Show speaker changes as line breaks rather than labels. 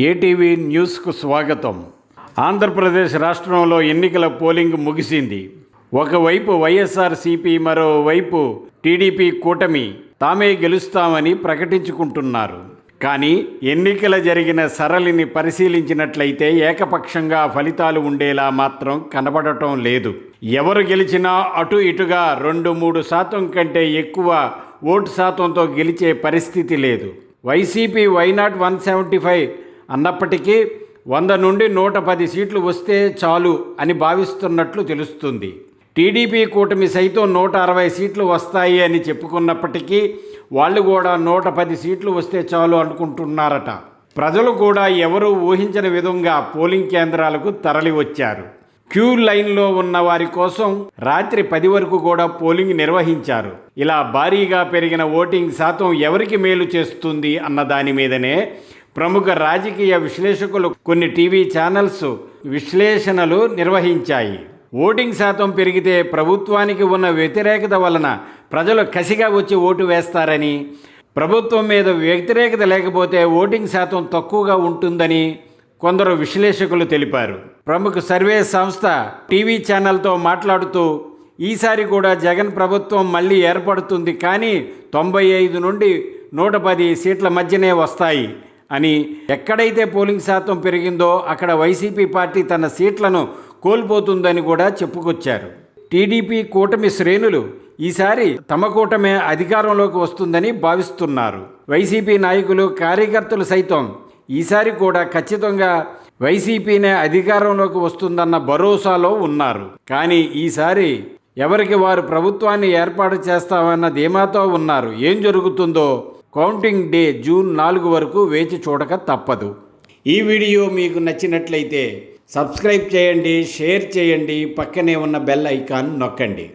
ATV న్యూస్కు స్వాగతం. ఆంధ్రప్రదేశ్ రాష్ట్రంలో ఎన్నికల పోలింగ్ ముగిసింది. ఒకవైపు వైఎస్ఆర్సీపీ మరోవైపు టీడీపీ కూటమి తామే గెలుస్తామని ప్రకటించుకుంటున్నారు. కానీ ఎన్నికల జరిగిన సరళిని పరిశీలించినట్లయితే ఏకపక్షంగా ఫలితాలు ఉండేలా మాత్రం కనబడటం లేదు. ఎవరు గెలిచినా అటు ఇటుగా రెండు మూడు శాతం కంటే ఎక్కువ ఓటు శాతంతో గెలిచే పరిస్థితి లేదు. YCP why not one seventy five అన్నప్పటికీ వంద నుండి నూట పది సీట్లు వస్తే చాలు అని భావిస్తున్నట్లు తెలుస్తుంది. టీడీపీ కూటమి సైతం నూట అరవై సీట్లు వస్తాయి అని చెప్పుకున్నప్పటికీ వాళ్ళు కూడా నూట పది సీట్లు వస్తే చాలు అనుకుంటున్నారట. ప్రజలు కూడా ఎవరూ ఊహించని విధంగా పోలింగ్ కేంద్రాలకు తరలి వచ్చారు. క్యూ లైన్లో ఉన్న వారి కోసం రాత్రి పది వరకు కూడా పోలింగ్ నిర్వహించారు. ఇలా భారీగా పెరిగిన ఓటింగ్ శాతం ఎవరికి మేలు చేస్తుంది అన్న దాని మీదనే ప్రముఖ రాజకీయ విశ్లేషకులు కొన్ని టీవీ ఛానల్స్ విశ్లేషణలు నిర్వహించాయి. ఓటింగ్ శాతం పెరిగితే ప్రభుత్వానికి ఉన్న వ్యతిరేకత వలన ప్రజలు కసిగా వచ్చి ఓటు వేస్తారని ప్రభుత్వం మీద వ్యతిరేకత లేకపోతే ఓటింగ్ శాతం తక్కువగా ఉంటుందని కొందరు విశ్లేషకులు తెలిపారు. ప్రముఖ సర్వే సంస్థ టీవీ ఛానల్తో మాట్లాడుతూ ఈసారి కూడా జగన్ ప్రభుత్వం మళ్ళీ ఏర్పడుతుంది కానీ తొంభై ఐదు నుండి నూట పది సీట్ల మధ్యనే వస్తాయి. అని ఎక్కడైతే పోలింగ్ శాతం పెరిగిందో అక్కడ వైసీపీ పార్టీ తన సీట్లను కోల్పోతుందని కూడా చెప్పుకొచ్చారు. టీడీపీ కూటమి శ్రేణులు ఈసారి తమ కూటమే అధికారంలోకి వస్తుందని భావిస్తున్నారు. వైసీపీ నాయకులు కార్యకర్తలు సైతం ఈసారి కూడా ఖచ్చితంగా వైసీపీనే అధికారంలోకి వస్తుందన్న భరోసాలో ఉన్నారు. కానీ ఈసారి ఎవరికి వారు ప్రభుత్వాన్ని ఏర్పాటు చేస్తామన్న ధీమాతో ఉన్నారు. ఏం జరుగుతుందో కౌంటింగ్ డే జూన్ నాలుగు వరకు వేచి చూడక తప్పదు. ఈ వీడియో మీకు నచ్చినట్లయితే సబ్స్క్రైబ్ చేయండి షేర్ చేయండి పక్కనే ఉన్న బెల్ ఐకాన్ నొక్కండి.